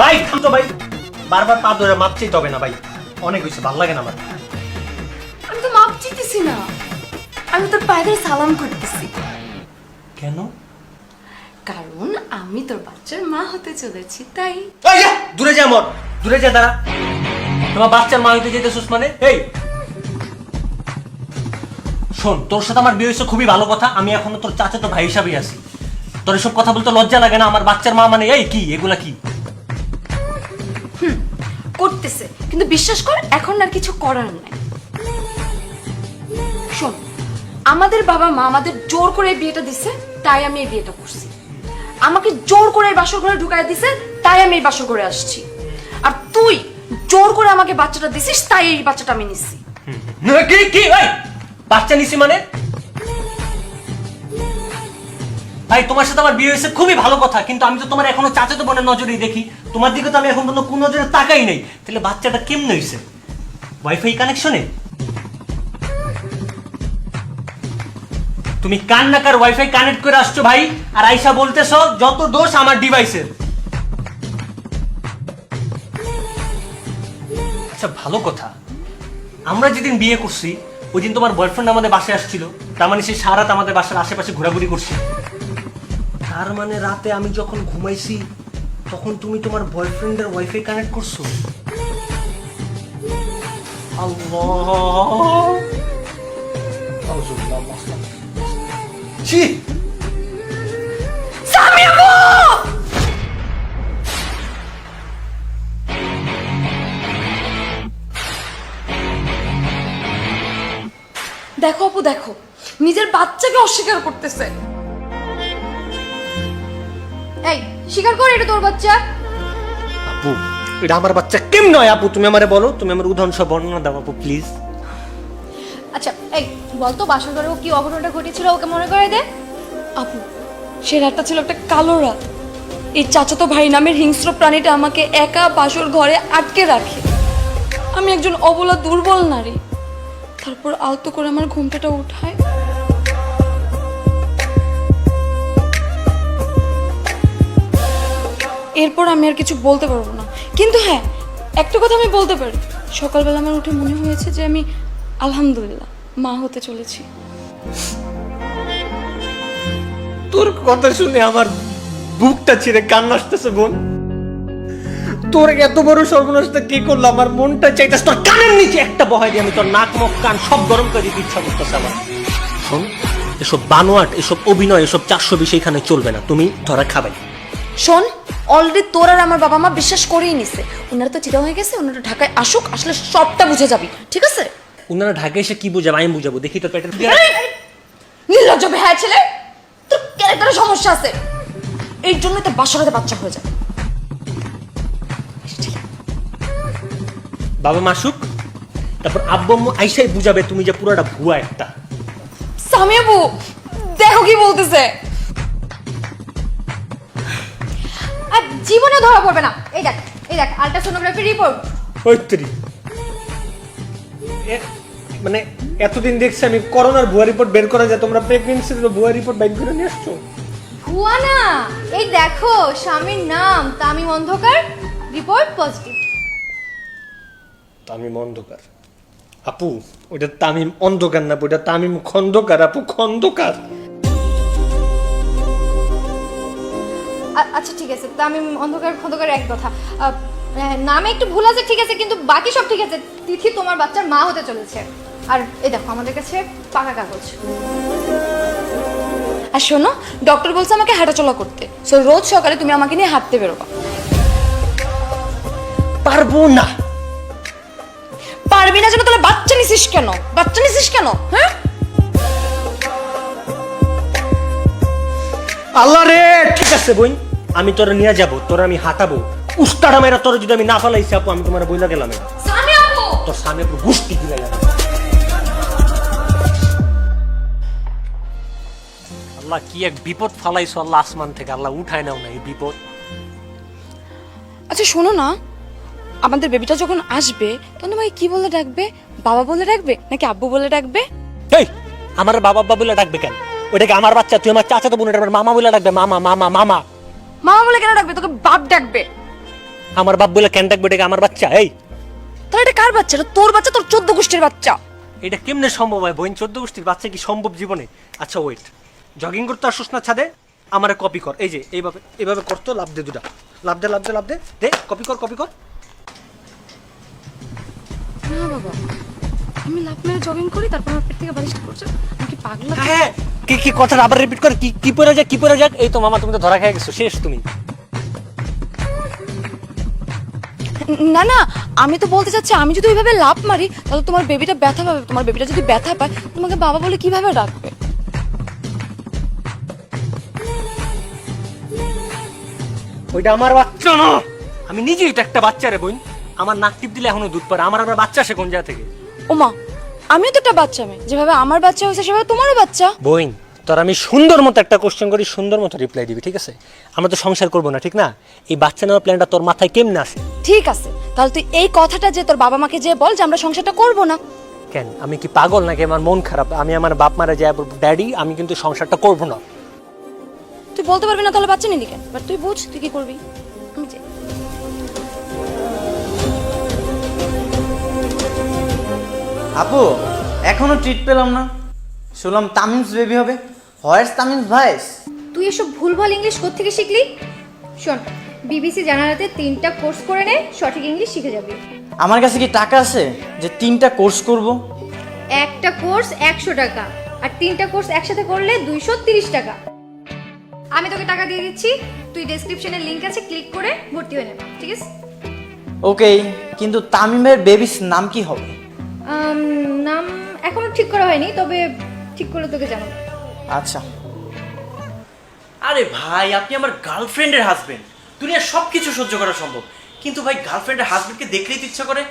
ভাই থাম তো ভাই। বারবার পা ধরে মাপ চাইতে হবে না ভাই। অনেক হয়েছে ভালো লাগে না আমার। আমি তো মাপ চিতেছি না। আমি তোর পায়ে ধরে সালাম করতেছি। কেন? কারণ আমি তোর বাচ্চার মা হতে চলেছি তাই। দূরে যা মর দূরে যা দাঁড়া। তোমার বাচ্চার মা হইতে যেতেছিস মানে? এই। শোন তোর সাথে আমার বিয়ে হয়েছে খুবই ভালো কথা। আমি এখনও তোর চাচা তো ভাই হিসাবেই আছি। তোর এসব কথা বলতে লজ্জা লাগে না? আমার বাচ্চার মা মানে এই কি? এগুলা কি? করতেছে। কিন্তু বিশ্বাস কর এখন আর কিছু করার নাই। শোন আমাদের বাবা মা আমাদের জোর করে এই বিয়েটা দিছে তাই আমি এই বিয়েটা করছি। আমাকে জোর করে এই বাসর ঘরে ঢুকাই দিছে তাই আমি এই বাসর ঘরে আসছি। আর তুই জোর করে আমাকে বাচ্চাটা দিছিস তাই এই বাচ্চাটা আমি নিচ্ছি না, কি কি? বাচ্চা নিছি মানে? ভাই, তোমার সাথে আমার বিয়ে হয়েছে খুবই ভালো কথা, কিন্তু আমি তো তোমার এখনও চাচাতো বোনের নজরেই দেখি। তোমার দিকে তো আমি এখন পর্যন্ত কোন নজরে তাকাই নাই। তাহলে বাচ্চাটা কেমনে হয়েছে? ওয়াইফাই কানেকশনে তুমি কান নাকার ওয়াইফাই কানেক্ট করে আসছো ভাই? আর আইসা বলতেছো, যত দোষ আমার ডিভাইসের আচ্ছা ভালো কথা। আমরা যেদিন বিয়ে করছি, ওই দিন তোমার বয়ফ্রেন্ড আমাদের বাসায় আসছিল। তার মানে সে সারা রাত আমাদের বাসার আশেপাশে ঘোরাঘুরি করছে। তার মানে রাতে আমি যখন ঘুমাইছি, তখন তুমি তোমার বয়ফ্রেন্ডের ওয়াইফাই কানেক্ট করছ? দেখো আপু, দেখো। নিজের বাচ্চাকে অস্বীকার করতেছে। এই স্বীকার কর এটা তোর বাচ্চা। আপু এটা আমার বাচ্চা কেম নয় আপু? তুমি আমারে বলো তুমি আমার উদাহরণ সহ বর্ণনা দাও আপু প্লিজ আচ্ছা এই বলতো বাসর ঘরে ও কি অঘটনটা ঘটেছিল ওকে মনে করে দে। আপু সে রাতটা ছিল একটা কালো রাত। এই চাচাতো ভাই নামের হিংস্র প্রাণীটা আমাকে একা বাসর ঘরে আটকে রাখে। আমি একজন অবলা দুর্বল নারী। তারপর আলতো করে আমার ঘুমটাটা উঠায় এরপর আমি আর কিছু বলতে পারব না। কিন্তু হ্যাঁ একটা কথা আমি বলতে পারি। সকালবেলা আমার উঠে মনে হয়েছে যে আমি আলহামদুলিল্লাহ মা হতে চলেছি। তোর কথা শুনে আমার বুকটা ছিঁড়ে কান্না আসতেছে বোন। তোর এত বড় সর্বনাশটা কি করল? আমার মনটা চাইতেছে তোর কানের নিচে একটা বহাই দিয়ে আমি তোর নাক মুখ কান সব গরম করে দিতে ইচ্ছা করতেছে আমার। শোন এসব বানোয়াট এসব অভিনয় এসব চারশো বিশ এখানে চলবে না। তুমি ধরা খাবে শোন অলরেডি তোর আর আমার বাবা মা বিশ্বাস করেই নিছে। ওনারা তো চিরা হয়ে গেছে ওনারা ঢাকায় আসুক আসলে সবটা বুঝে যাবি ঠিক আছে? ওনারা ঢাকায় এসে কি বুঝাবে আমি বুঝাবো দেখি তোর পেটের নির্লজ্জ হ্যাঁ ছেলে! তোর ক্যারেক্টারে সমস্যা আছে। এই জন্য তো বাসরাতে বাচ্চা হয়ে যায়। বাবা মা মাসুক তারপর আব্বু আম্মু আইসাই বুঝাবে তুমি যে পুরোটা ভুয়া একটা। সামিয়াবু দেখো কি বলতেছে। জীবনে ধরা পড়বে না। এই দেখ এই দেখ আলট্রাসোনোগ্রাফি রিপোর্ট ওইত্রি মানে এতদিন দেখছি আমি করোনার ভুয়া রিপোর্ট বের করা যায় তোমরা প্রেগনেন্সির ভুয়া রিপোর্ট বের করে নিয়ে আসছো। ভুয়া না। এই দেখো স্বামীর নাম তামিম অন্ধকার রিপোর্ট পজিটিভ তামিম অন্ধকার। আপু ওইটা তামিম অন্ধকার না ওইটা তামিম খন্দকার। আপু খন্দকার। আচ্ছা ঠিক আছে। তা আমি অন্ধকার খন্দকার এক কথা। নামে একটু ভুল আছে ঠিক আছে কিন্তু বাকি সব ঠিক আছে। তিথি তোমার বাচ্চার মা হতে চলেছে। আর এই দেখো আমাদের কাছে পাকা কাগজ। আর শোনো ডক্টর বলছে আমাকে হাঁটাচলা করতে। সো রোজ সকালে তুমি আমাকে নিয়ে হাঁটতে বেরোবা। পারব না। পারবি না যেন তাহলে বাচ্চা নিছিস কেন? বাচ্চা নিছিস কেন? হ্যাঁ? আল্লাহ রে ঠিক আছে বই আমি তোরা নিয়ে যাব তোরা আমি হাঁটাবো। উস্তারা মেরা তোরা যদি আমি না ফেলাইছি আপু আমি তোমার বইলা গেলাম তোর সামনে পুরো গুষ্টি আল্লাহ কি এক বিপদ ফালাইছো আল্লাহ আসমান থেকে। আল্লাহ উঠায় নাও না এই বিপদ। আচ্ছা শোনো না। আমাদের বেবিটা যখন আসবে তখন তোমাকে কি বলে ডাকবে? বাবা বলে ডাকবে? নাকি আব্বু বলে ডাকবে? এই আমার বাবা বাবা বলে ডাকবে কেন? ওটাকে আমার বাচ্চা তুই আমার চাচা তো বোনের আমার মামা বলে ডাকবে। মামা মামা মামা। মামা বলে কেন ডাকবে? তোকে বাপ ডাকবে। আমার বাপ বলে কেন ডাকবে? এটাকে আমার বাচ্চা? এই। তাহলে এটা কার বাচ্চা? এটা তোর বাচ্চা তোর চোদ্দ গোষ্ঠীর বাচ্চা। এটা কেমনে সম্ভব হয় বোন চোদ্দ গোষ্ঠীর বাচ্চা কি সম্ভব জীবনে? আচ্ছা ওয়েট জগিং করতে আসুস না ছাদে? আমারে কপি কর। এই যে এইভাবে এইভাবে করতো লাভ দে দুটা। লাভ দে লাভ দে লাভ দে। দে কপি কর কপি কর। না বাবা আমি লাভ মেরে জগিং করি তারপর আমার পেট থেকে বালিশটা করছে পাগলা। হ্যাঁ কি কি কথাটা আবার রিপিট কর কি কি পড়ে যাক কি পড়ে যাক? এই তো মামা তুমি তো ধরা খেয়ে গেছো শেষ তুমি। না না আমি তো বলতে চাচ্ছি আমি যদি ওইভাবে লাভ মারি তাহলে তোমার বেবিটা ব্যথা পাবে। তোমার বেবিটা যদি ব্যথা পায় তোমাকে বাবা বলে কীভাবে ডাকবে? ওইটা আমার বাচ্চা না। আমি নিজেই তো একটা বাচ্চা রে বোন। আমার নাক টিপ দিলে এখনও দুধ পারে আমার আবার বাচ্চা আসে কোন জায়গা থেকে? ওমা আমিও তো একটা বাচ্চা মেয়ে। যেভাবে আমার বাচ্চা হয়েছে সেভাবে তোমারও বাচ্চা। বইন তোর আমি সুন্দর মতো একটা কোশ্চেন করি সুন্দর মতো রিপ্লাই দিবি ঠিক আছে? আমরা তো সংসার করব না ঠিক না? এই বাচ্চা নেওয়ার প্ল্যানটা তোর মাথায় কেমনে আসে? ঠিক আছে তাহলে তুই এই কথাটা যে তোর বাবা মাকে যে বল যে আমরা সংসারটা করব না। কেন? আমি কি পাগল নাকি? আমার মন খারাপ। আমি আমার বাপ মারা যায় ড্যাডি আমি কিন্তু সংসারটা করব না। তুই বলতে পারবি না তাহলে বাচ্চা নিলি কেন? বাট তুই বুঝ তুই কি করবি? আমি যাই। আপু এখনও ট্রিট পেলাম না। শুনলাম তামিমস বেবি হবে। হোয়াটস তামিমস ভাইস তুই এসব ভুলভাল ইংলিশ কোত্থেকে শিখলি? শোন বিবিসি জানালাতে তিনটা কোর্স করে নে সঠিক ইংলিশ শিখে যাবি। আমার কাছে কি টাকা আছে যে তিনটা কোর্স করব? একটা কোর্স একশো টাকা আর তিনটা কোর্স একসাথে করলে দুইশো তিরিশ টাকা। আমি তোকে টাকা দিয়ে দিচ্ছি তুই ডেসক্রিপশনে লিংক আছে ক্লিক করে ভর্তি হয়ে নেবে ঠিক আছে? ওকে কিন্তু তামিমের বেবিস নাম কি হবে? নাম এখনও ঠিক করা হয়নি তবে ঠিক করলে তোকে জানাব। আচ্ছা। আরে ভাই আপনি আমার গার্লফ্রেন্ডের হাজবেন্ড দুনিয়ার সব কিছু সহ্য করা সম্ভব। কিন্তু ভাই গার্লফ্রেন্ডের হাজবেন্ডকে দেখলেই তো ইচ্ছা করে।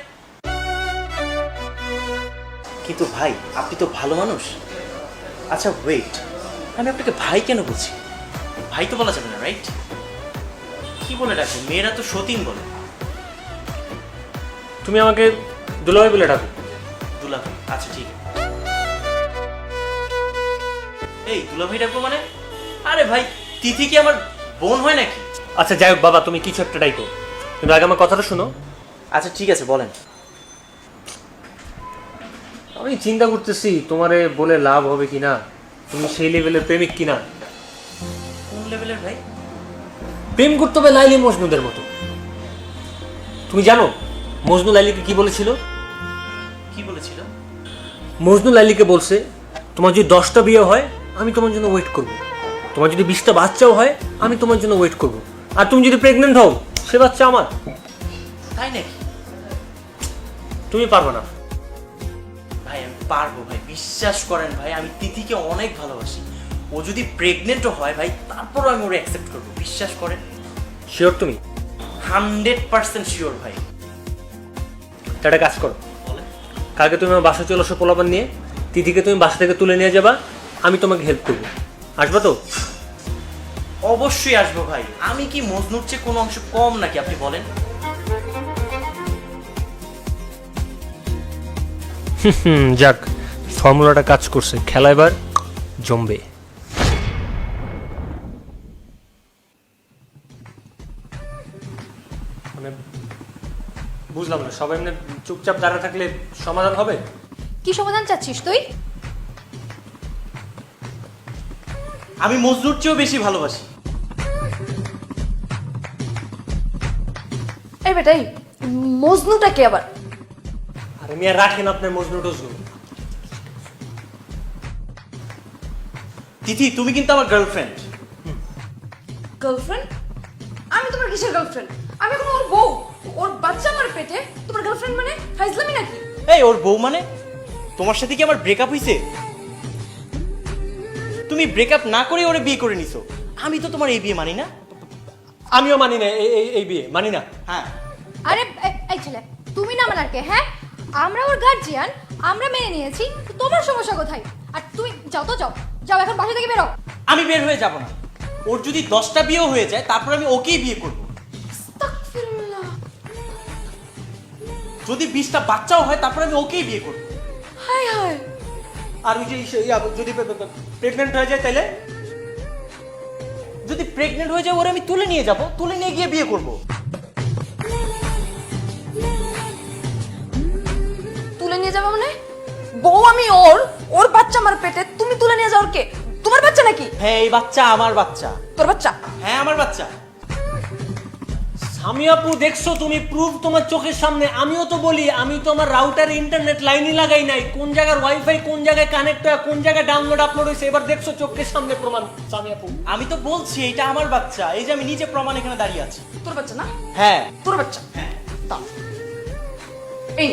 কিন্তু ভাই আপনি তো ভালো মানুষ। আচ্ছা ওয়েট আমি আপনাকে ভাই কেন বলছি? ভাই তো বলা যাবে না রাইট কি বলে ডাকে মেয়েরা তো সতীন বলে। তুমি আমাকে দুলাভাই বলে ডাকো। আচ্ছা ঠিক। আছে এই দুলা ভাই ডাকবো মানে? আরে ভাই তিথি কি আমার বোন হয় নাকি? আচ্ছা যাই হোক বাবা তুমি কিছু একটা ডাইকো। কিন্তু আগে আমার কথাটা শোনো। আচ্ছা ঠিক আছে বলেন। আমি চিন্তা করতেছি তোমারে বলে লাভ হবে কিনা? তুমি সেই লেভেলের প্রেমিক কিনা? কোন লেভেলের ভাই? প্রেম করতে হবে লাইলি মজনুদের মতো। তুমি জানো মজনু লাইলিকে কি বলেছিল? কি বলেছিল? মজনু লাইলিকে বলছে তোমার যদি দশটা বিয়ে হয় আমি তোমার জন্য ওয়েট করব। তোমার যদি বিশটা বাচ্চাও হয় আমি তোমার জন্য ওয়েট করব। আর তুমি যদি প্রেগনেন্ট হও সে বাচ্চা আমার। তাই নাকি? তুমি পারবে না। ভাই আমি পারব ভাই বিশ্বাস করেন ভাই আমি তিথিকে অনেক ভালোবাসি। ও যদি প্রেগনেন্টও হয় ভাই তারপরও আমি ওরে অ্যাকসেপ্ট করব বিশ্বাস করেন। শিওর তুমি? হান্ড্রেড পার্সেন্ট শিওর ভাই। একটা কাজ করো। কালকে তুমি আমার বাসা চলে আসো পোলাপান নিয়ে। তিথিকে তুমি বাসা থেকে তুলে নিয়ে যাবা আমি তোমাকে হেল্প করব। আসবা তো? অবশ্যই আসব ভাই। আমি কি মজনুর চেয়ে কোনো অংশ কম নাকি আপনি বলেন? হুম যাক ফর্মুলাটা কাজ করছে। খেলা এবার জমবে। মানে বুঝলাম না সবাই এমনি চুপচাপ দাঁড়া থাকলে সমাধান হবে? কি সমাধান চাচ্ছিস তুই? আমি মজনুর চেয়েও বেশি ভালোবাসি। এই বেটাই মজনুটা কে আবার? আরে আর রাখেন আপনার মজনু টজনু। তিথি তুমি কিন্তু আমার গার্লফ্রেন্ড গার্লফ্রেন্ড আমি তোমার কিসের গার্লফ্রেন্ড আমি এখন ওর বউ। ওর বাচ্চা আমার পেটে তোমার গার্লফ্রেন্ড মানে? ফাইজলামি নাকি? এই ওর বউ মানে? তোমার সাথে কি আমার ব্রেকআপ হয়েছে তুমি ব্রেকআপ না করে ওরে বিয়ে করে নিছো। আমি তো তোমার এই বিয়ে মানি না। আমিও মানি না এই- এই এই বিয়ে মানি না। হ্যাঁ। আরে এ- এই ছেলে তুমি না মানার কে হ্যাঁ? আমরা ওর গার্জিয়ান আমরা মেনে নিয়েছি তোমার সমস্যা কোথায়? আর তুমি যাও তো যাও। যাও এখন বাসা থেকে বেরো। আমি বের হয়ে যাব না। ওর যদি দশটা বিয়েও হয়ে যায় তারপর আমি ওকেই বিয়ে করব। যদি বিশটা বাচ্চাও হয় তারপরে আমি ওকেই বিয়ে করব। হায় হায়। আর ওই যে ইস- ইয়া, যদি প্রেগনেন্ট হয়ে যায় তাহলে যদি প্রেগনেন্ট হয়ে যায় ওরা আমি তুলে নিয়ে যাব তুলে নিয়ে গিয়ে বিয়ে করব। তুলে নিয়ে যাবে মানে? বউ আমি ওর ওর বাচ্চা আমার পেটে তুমি তুলে নিয়ে যাও ওর কে? তোমার বাচ্চা নাকি? হ্যাঁ এই বাচ্চা আমার বাচ্চা। তোর বাচ্চা? হ্যাঁ আমার বাচ্চা। স্বামী আপু দেখছ তুমি প্রুফ তোমার চোখের সামনে। আমিও তো বলি আমি তো আমার রাউটারে ইন্টারনেট লাইনই লাগাই নাই। কোন জায়গার ওয়াইফাই কোন জায়গায় কানেক্ট হয় কোন জায়গায় ডাউনলোড আপলোড হয়েছে এবার দেখছ চোখের সামনে প্রমাণ। স্বামী আপু। আমি তো বলছি এটা আমার বাচ্চা। এই যে আমি নিজে প্রমাণ এখানে দাঁড়িয়ে আছি। তোর বাচ্চা না? হ্যাঁ। তোর বাচ্চা? দাও এই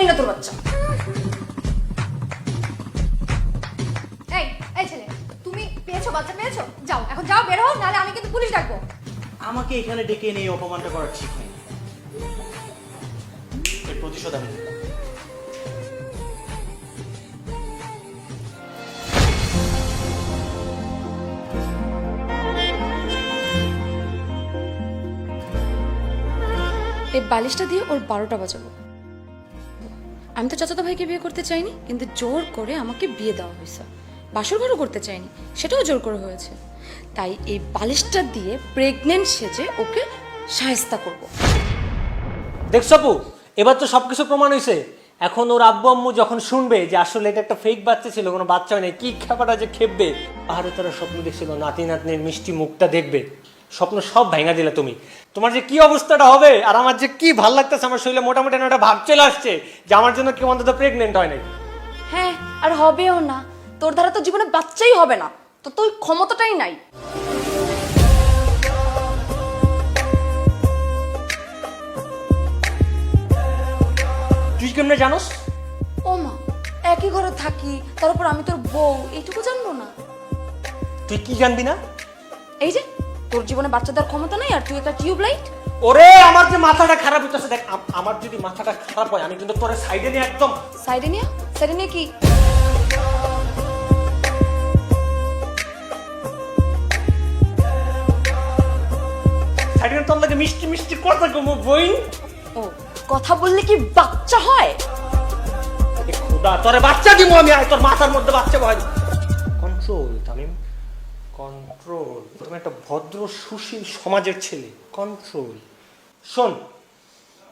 এই না তোর বাচ্চা। এই এই ছেলে তুমি পেয়েছ বাচ্চা পেয়েছ? যাও এখন যাও বের হও নাহলে আমি কিন্তু পুলিশ ডাকবো। আমাকে এখানে ডেকে এনে অপমানটা করার ঠিক নেই এর প্রতিশোধ আমি এই বালিশটা দিয়ে ওর বারোটা বাজাবো। আমি তো চাচাতো ভাইকে বিয়ে করতে চাইনি, কিন্তু জোর করে আমাকে বিয়ে দেওয়া হয়েছে। বাসর ঘরও করতে চাইনি, সেটাও জোর করে হয়েছে। তাই এই বালিশটা দিয়ে প্রেগনেন্ট সেজে ওকে সাহেস্তা করব। দেখছ আপু? এবার তো সবকিছু প্রমাণ হয়েছে এখন ওর আব্বু আম্মু যখন শুনবে যে আসলে এটা একটা ফেক বাচ্চা ছিল কোনো বাচ্চা হয় না কি খাবারটা যে খেপবে? পাহাড়ে তারা স্বপ্ন দেখছিল নাতি নাতনির মিষ্টি মুখটা দেখবে। স্বপ্ন সব ভেঙা দিলে তুমি। তোমার যে কি অবস্থাটা হবে আর আমার যে কি ভালো লাগতেছে আমার শরীরে মোটামুটি একটা ভাব চলে আসছে যে আমার জন্য কেউ অন্তত প্রেগনেন্ট হয় নাই। হ্যাঁ আর হবেও না। তোর দ্বারা তো জীবনে বাচ্চাই হবে না। তো তুই ক্ষমতাটাই নাই। তুই কেমনে জানোস? ও মা একই ঘরে থাকি তার উপর আমি তোর বউ এইটুকু জানব না। তুই কি জানবি না? এই যে তোর জীবনে বাচ্চা দেওয়ার ক্ষমতা নাই আর তুই একটা টিউবলাইট? ওরে আমার যে মাথাটা খারাপ হইতেছে দেখ আম- আমার যদি মাথাটা খারাপ হয় আমি কিন্তু তোর সাইডে নিয়ে একদম সাইডে নিয়ে? সাইডে নিয়ে কি? সাইডে তোর লাগে মিষ্টি মিষ্টি কথা কমো বইন ও কথা বললে কি বাচ্চা হয়? খোদা তোরে বাচ্চা দিব আমি আর তোর মাথার মধ্যে বাচ্চা বয় কন্ট্রোল তামিম। কন্ট্রোল তুমি একটা ভদ্র সুশীল সমাজের ছেলে। কন্ট্রোল শোন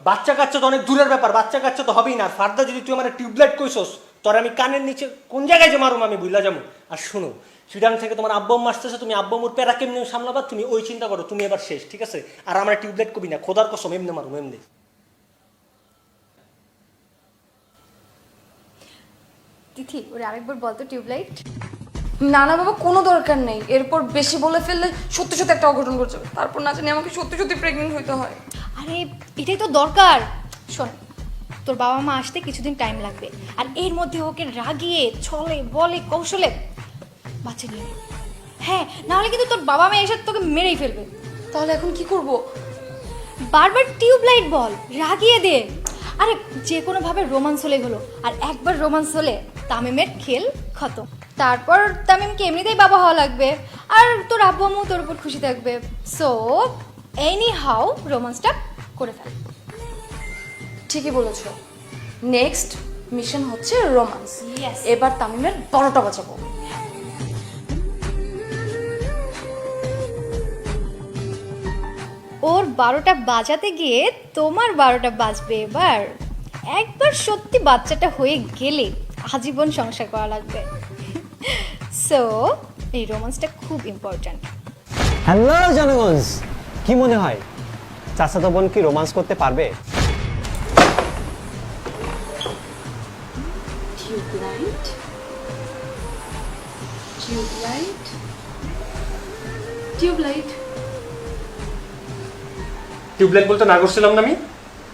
বাচ্চা কাচ্চা তো অনেক দূরের ব্যাপার বাচ্চা কাচ্চা তো হবেই না। আর ফার্দার যদি তুই আমার টিউবলাইট কইছস তোর আমি কানের নিচে কোন জায়গায় যে মারুম আমি বুঝলা যাব? আর শোনো সুইডান থেকে তোমার আব্বাম আসতেছে তুমি আব্বামুর প্যারা কেমনি সামলাবা তুমি ওই চিন্তা করো তুমি এবার শেষ ঠিক আছে? আর আমরা টিউবলাইট কবি না খোদার কসম এমনি মারুম এমনি। তিথি ওরে আরেকবার বলতো টিউবলাইট। না না বাবা কোনো দরকার নেই। এরপর বেশি বলে ফেললে সত্যি সত্যি একটা অঘটন করছে তারপর না জানি আমাকে সত্যি সত্যি প্রেগনেন্ট হইতে হয়। আরে এটাই তো দরকার। শোন তোর বাবা মা আসতে কিছুদিন টাইম লাগবে। আর এর মধ্যে ওকে রাগিয়ে ছলে বলে কৌশলে বাচ্চা নিয়ে নে। হ্যাঁ নাহলে কিন্তু তোর বাবা মা এসে তোকে মেরেই ফেলবে। তাহলে এখন কি করব? বারবার টিউবলাইট বল রাগিয়ে দে। আরে যে কোনো ভাবে রোমান্স হলেই হলো। আর একবার রোমান্স হলে তামিমের খেল খতম। তারপর তামিমকে এমনিতেই বাবা হওয়া লাগবে। আর তোর আব্বু আম্মু তোর উপর খুশি থাকবে। সো এনি হাউ রোমান্সটা করে ফেল। ঠিকই বলেছ। নেক্সট মিশন হচ্ছে রোমান্স। Yes. এবার তামিমের বারোটা বাজাবো ওর বারোটা বাজাতে গিয়ে তোমার বারোটা বাজবে এবার। একবার সত্যি বাচ্চাটা হয়ে গেলে আজীবন সংসার করা লাগবে। সো এই রোমান্সটা খুব ইম্পর্ট্যান্ট হ্যালো জনগণ। কি মনে হয়? চাচাতো বোন কি রোমান্স করতে পারবে? টিউবলাইট টিউবলাইট টিউবলাইট টিউবলাইট বলতে না করছিলাম না আমি